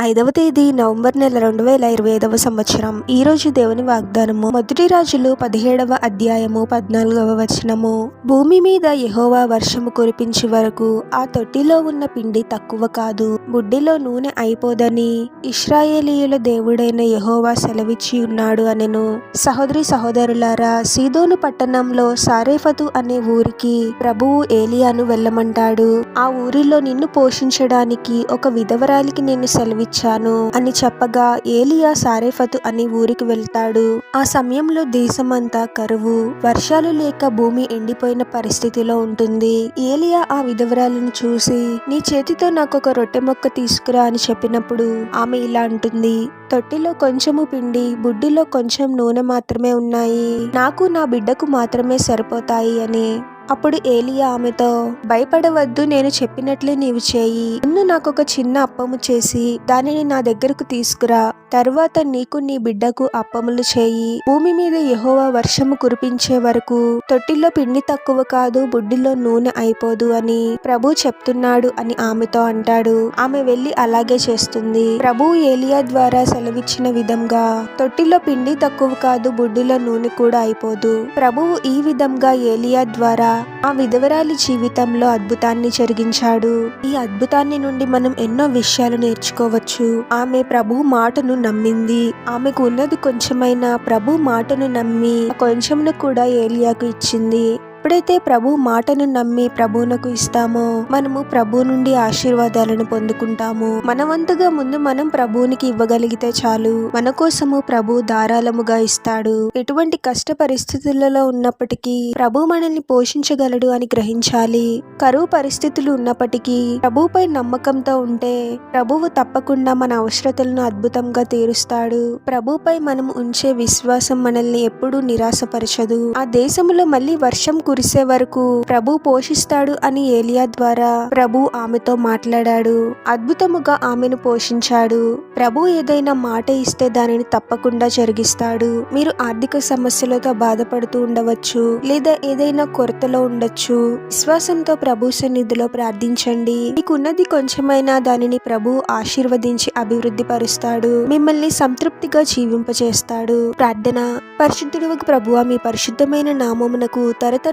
ఐదవ తేదీ నవంబర్ నెల రెండు వేల ఇరవై ఐదవ సంవత్సరం. ఈ రోజు దేవుని వాగ్దానము. మొదటి రాజులు పదిహేడవ అధ్యాయము పద్నాలుగవ వచనము. భూమి మీద యహోవా వర్షము కురిపించే వరకు ఆ తొట్టిలో ఉన్న పిండి తక్కువ కాదు. బుడ్డిలో నూనె అయిపోదని ఇస్రాయేలీయుల దేవుడైన యహోవా సెలవిచ్చి ఉన్నాడు అనెను. సహోదరి సహోదరులారా సీదోను పట్టణంలో సారేఫతు అనే ఊరికి ప్రభువు ఏలియాను వెళ్ళమంటాడు. ఆ ఊరిలో నిన్ను పోషించడానికి ఒక విధవరాలికి నేను ఇచ్చాను అని చెప్పగా ఏలియా సారేఫతు అని ఊరికి వెళ్తాడు. ఆ సమయంలో దేశమంతా కరువు వర్షాలు లేక భూమి ఎండిపోయిన పరిస్థితిలో ఉంటుంది. ఏలియా ఆ విధవరాలను చూసి నీ చేతితో నాకు ఒక రొట్టె మొక్క తీసుకురా అని చెప్పినప్పుడు ఆమె ఇలా అంటుంది తొట్టిలో కొంచెము పిండి బుడ్డిలో కొంచెం నూనె మాత్రమే ఉన్నాయి. నాకు నా బిడ్డకు మాత్రమే సరిపోతాయి అని అప్పుడు ఏలియా ఆమెతో భయపడవద్దు నేను చెప్పినట్లే నీవు చేయి. ముందు నాకు ఒక చిన్న అప్పము చేసి దానిని నా దగ్గరకు తీసుకురా. తరువాత నీకు నీ బిడ్డకు అప్పములు చేయి. భూమి మీద యహోవా వర్షము కురిపించే వరకు తొట్టిలో పిండి తక్కువ కాదు బుడ్డిలో నూనె అయిపోదు అని ప్రభు చెప్తున్నాడు అని ఆమెతో అంటాడు. ఆమె వెళ్ళి అలాగే చేస్తుంది. ప్రభు ఏలియా ద్వారా సెలవిచ్చిన విధంగా తొట్టిలో పిండి తక్కువ కాదు బుడ్డిలో నూనె కూడా అయిపోదు. ప్రభువు ఈ విధంగా ఏలియా ద్వారా ఆ విధవరాలి జీవితంలో అద్భుతాన్ని జరిగించాడు. ఈ అద్భుతాన్ని నుండి మనం ఎన్నో విషయాలు నేర్చుకోవచ్చు. ఆమె ప్రభు మాటను నమ్మింది. ఆమెకు ఉన్నది కొంచెమైనా ప్రభు మాటను నమ్మి కొంచెంను కూడా ఏలియాకు ఇచ్చింది. ఎప్పుడైతే ప్రభు మాటను నమ్మి ప్రభువునకు ఇస్తామో మనము ప్రభు నుండి ఆశీర్వాదాలను పొందుకుంటాము. మనవంతుగా ముందు మనం ప్రభువునికి ఇవ్వగలిగితే చాలు. మన కోసము ప్రభు ధారాళముగా ఇస్తాడు. ఎటువంటి కష్ట పరిస్థితులలో ఉన్నప్పటికీ ప్రభు మనల్ని పోషించగలడు అని గ్రహించాలి. కరువు పరిస్థితులు ఉన్నప్పటికీ ప్రభుపై నమ్మకంతో ఉంటే ప్రభువు తప్పకుండా మన అవసరతలను అద్భుతంగా తీరుస్తాడు. ప్రభుపై మనం ఉంచే విశ్వాసం మనల్ని ఎప్పుడూ నిరాశపరచదు. ఆ దేశంలో మళ్ళీ వర్షం కురిసే వరకు ప్రభు పోషిస్తాడు అని ఏలియా ద్వారా ప్రభు ఆమెతో మాట్లాడాడు. అద్భుతముగా ఆమెను పోషించాడు. ప్రభు ఏదైనా మాట ఇస్తే దానిని తప్పకుండా జరిగిస్తాడు. మీరు ఆర్థిక సమస్యలతో బాధపడుతూ ఉండవచ్చు లేదా ఏదైనా కొరతలో ఉండొచ్చు. విశ్వాసంతో ప్రభు సన్నిధిలో ప్రార్థించండి. మీకున్నది కొంచెమైనా దానిని ప్రభు ఆశీర్వదించి అభివృద్ధి పరుస్తాడు మిమ్మల్ని సంతృప్తిగా జీవింపచేస్తాడు. ప్రార్థన. పరిశుద్ధుడు ప్రభువ మీ పరిశుద్ధమైన నామమునకు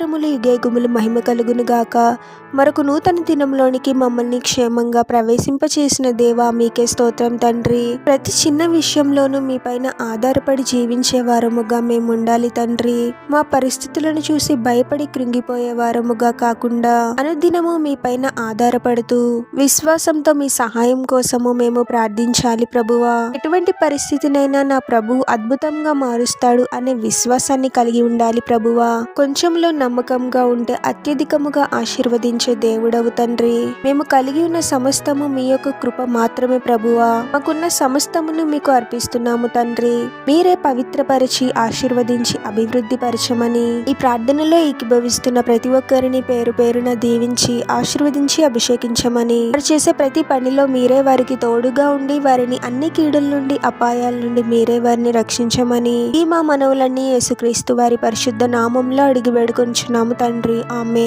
తరతరములు యుగేగుములు మహిమ కలుగునుగాక మరొక నూతన దినంలోనికి మమ్మల్ని క్షేమంగా ప్రవేశింపచేసిన దేవా మీకే స్తోత్రం తండ్రి. ప్రతి చిన్న విషయంలోనూ మీ పైన ఆధారపడి జీవించే వారముగా మేము ఉండాలి తండ్రి. మా పరిస్థితులను చూసి భయపడి కృంగిపోయే వారముగా కాకుండా అనుదినము మీ పైన ఆధారపడుతూ విశ్వాసంతో మీ సహాయం కోసము మేము ప్రార్థించాలి ప్రభువా. ఎటువంటి పరిస్థితినైనా నా ప్రభు అద్భుతంగా మారుస్తాడు అనే విశ్వాసాన్ని కలిగి ఉండాలి ప్రభువా. కొంచెంలో నమ్మ నమ్మకంగా ఉంటే అత్యధికముగా ఆశీర్వదించే దేవుడవు తండ్రి. మేము కలిగి ఉన్న సమస్తము మీ యొక్క కృప మాత్రమే ప్రభువా. మాకున్న సమస్తమును మీకు అర్పిస్తున్నాము తండ్రి. మీరే పవిత్రపరిచి ఆశీర్వదించి అభివృద్ధి పరచమని ఈ ప్రార్థనలో ఏకీభవిస్తున్న ప్రతి ఒక్కరిని పేరు పేరున దీవించి ఆశీర్వదించి అభిషేకించమని వారు చేసే ప్రతి పనిలో మీరే వారికి తోడుగా ఉండి వారిని అన్ని కీడుల నుండి అపాయాల నుండి మీరే వారిని రక్షించమని ఈ మా మనవులన్నీ యేసుక్రీస్తు వారి పరిశుద్ధ నామంలో అడిగి వేడుకొంచున్నాము తండ్రి. ఆమె